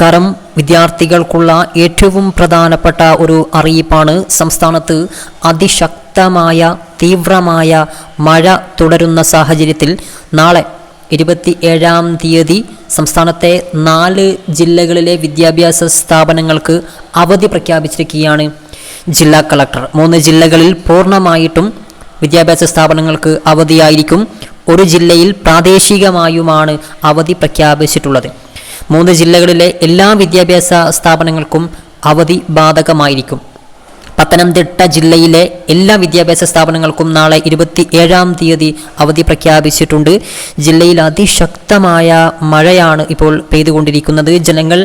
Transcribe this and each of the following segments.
നമസ്കാരം. വിദ്യാർത്ഥികൾക്കുള്ള ഏറ്റവും പ്രധാനപ്പെട്ട ഒരു അറിയിപ്പാണ് സംസ്ഥാനത്ത് അതിശക്തമായ തീവ്രമായ മഴ തുടരുന്ന സാഹചര്യത്തിൽ നാളെ ഇരുപത്തി ഏഴാം തീയതി സംസ്ഥാനത്തെ നാല് ജില്ലകളിലെ വിദ്യാഭ്യാസ സ്ഥാപനങ്ങൾക്ക് അവധി പ്രഖ്യാപിച്ചിരിക്കുകയാണ്. ജില്ലാ കളക്ടർ. മൂന്ന് ജില്ലകളിൽ പൂർണമായിട്ടും വിദ്യാഭ്യാസ സ്ഥാപനങ്ങൾക്ക് അവധിയായിരിക്കും. ഒരു ജില്ലയിൽ പ്രാദേശികമായുമാണ് അവധി പ്രഖ്യാപിച്ചിട്ടുള്ളത്. മൂന്ന് ജില്ലകളിലെ എല്ലാ വിദ്യാഭ്യാസ സ്ഥാപനങ്ങൾക്കും അവധി ബാധകമായിരിക്കും. പത്തനംതിട്ട ജില്ലയിലെ എല്ലാ വിദ്യാഭ്യാസ സ്ഥാപനങ്ങൾക്കും നാളെ ഇരുപത്തി ഏഴാം തീയതി അവധി പ്രഖ്യാപിച്ചിട്ടുണ്ട്. ജില്ലയിൽ അതിശക്തമായ മഴയാണ് ഇപ്പോൾ പെയ്തുകൊണ്ടിരിക്കുന്നത്. ജനങ്ങൾ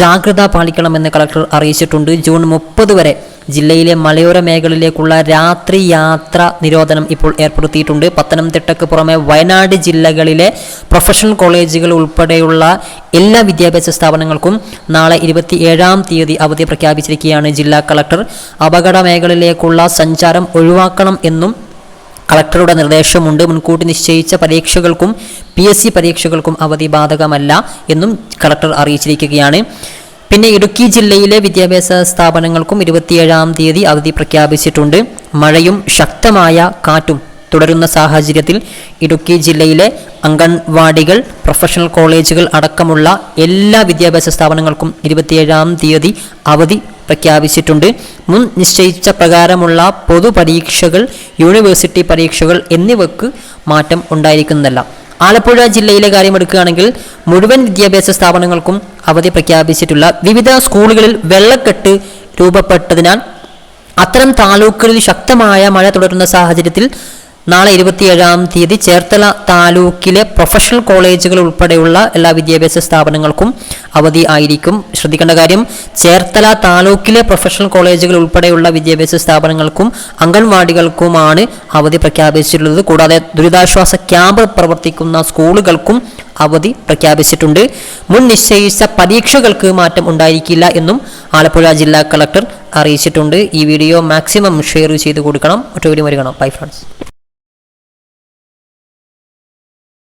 ജാഗ്രത പാലിക്കണമെന്ന് കളക്ടർ അറിയിച്ചിട്ടുണ്ട്. ജൂൺ മുപ്പത് വരെ ജില്ലയിലെ മലയോര മേഖലയിലേക്കുള്ള രാത്രി യാത്ര നിരോധനം ഇപ്പോൾ ഏർപ്പെടുത്തിയിട്ടുണ്ട്. പത്തനംതിട്ടയ്ക്ക് പുറമെ വയനാട് ജില്ലകളിലെ പ്രൊഫഷണൽ കോളേജുകൾ ഉൾപ്പെടെയുള്ള എല്ലാ വിദ്യാഭ്യാസ സ്ഥാപനങ്ങൾക്കും നാളെ ഇരുപത്തി ഏഴാം തീയതി അവധി പ്രഖ്യാപിച്ചിരിക്കുകയാണ് ജില്ലാ കളക്ടർ. അപകട മേഖലയിലേക്കുള്ള സഞ്ചാരം ഒഴിവാക്കണം എന്നും കളക്ടറുടെ നിർദ്ദേശമുണ്ട്. മുൻകൂട്ടി നിശ്ചയിച്ച പരീക്ഷകൾക്കും പി എസ് സി പരീക്ഷകൾക്കും അവധി ബാധകമല്ല എന്നും കളക്ടർ അറിയിച്ചിരിക്കുകയാണ്. പിന്നെ ഇടുക്കി ജില്ലയിലെ വിദ്യാഭ്യാസ സ്ഥാപനങ്ങൾക്കും ഇരുപത്തിയേഴാം തീയതി അവധി പ്രഖ്യാപിച്ചിട്ടുണ്ട്. മഴയും ശക്തമായ കാറ്റും തുടരുന്ന സാഹചര്യത്തിൽ ഇടുക്കി ജില്ലയിലെ അംഗൻവാടികൾ പ്രൊഫഷണൽ കോളേജുകൾ അടക്കമുള്ള എല്ലാ വിദ്യാഭ്യാസ സ്ഥാപനങ്ങൾക്കും ഇരുപത്തിയേഴാം തീയതി അവധി പ്രഖ്യാപിച്ചിട്ടുണ്ട്. മുൻ നിശ്ചയിച്ച പ്രകാരമുള്ള പൊതുപരീക്ഷകൾ യൂണിവേഴ്സിറ്റി പരീക്ഷകൾ എന്നിവയ്ക്ക് മാറ്റം ഉണ്ടായിരിക്കുന്നതല്ല. ആലപ്പുഴ ജില്ലയിലെ കാര്യം എടുക്കുകയാണെങ്കിൽ മുഴുവൻ വിദ്യാഭ്യാസ സ്ഥാപനങ്ങൾക്കും അവധി പ്രഖ്യാപിച്ചിട്ടുള്ള വിവിധ സ്കൂളുകളിൽ വെള്ളക്കെട്ട് രൂപപ്പെട്ടതിനാൽ അത്തരം താലൂക്കുകളിൽ ശക്തമായ മഴ തുടരുന്ന സാഹചര്യത്തിൽ നാളെ ഇരുപത്തിയേഴാം തീയതി ചേർത്തല താലൂക്കിലെ പ്രൊഫഷണൽ കോളേജുകൾ ഉൾപ്പെടെയുള്ള എല്ലാ വിദ്യാഭ്യാസ സ്ഥാപനങ്ങൾക്കും അവധി ആയിരിക്കും. ശ്രദ്ധിക്കേണ്ട കാര്യം ചേർത്തല താലൂക്കിലെ പ്രൊഫഷണൽ കോളേജുകൾ ഉൾപ്പെടെയുള്ള വിദ്യാഭ്യാസ സ്ഥാപനങ്ങൾക്കും അംഗൻവാടികൾക്കുമാണ് അവധി പ്രഖ്യാപിച്ചിട്ടുള്ളത്. കൂടാതെ ദുരിതാശ്വാസ ക്യാമ്പ് പ്രവർത്തിക്കുന്ന സ്കൂളുകൾക്കും അവധി പ്രഖ്യാപിച്ചിട്ടുണ്ട്. മുൻ നിശ്ചയിച്ച പരീക്ഷകൾക്ക് മാറ്റം ഉണ്ടായിരിക്കില്ല എന്നും ആലപ്പുഴ ജില്ലാ കളക്ടർ അറിയിച്ചിട്ടുണ്ട്. ഈ വീഡിയോ മാക്സിമം ഷെയർ ചെയ്ത് കൊടുക്കണം. മറ്റൊരു വരികണം ബൈ ഫ്രണ്ട്സ്.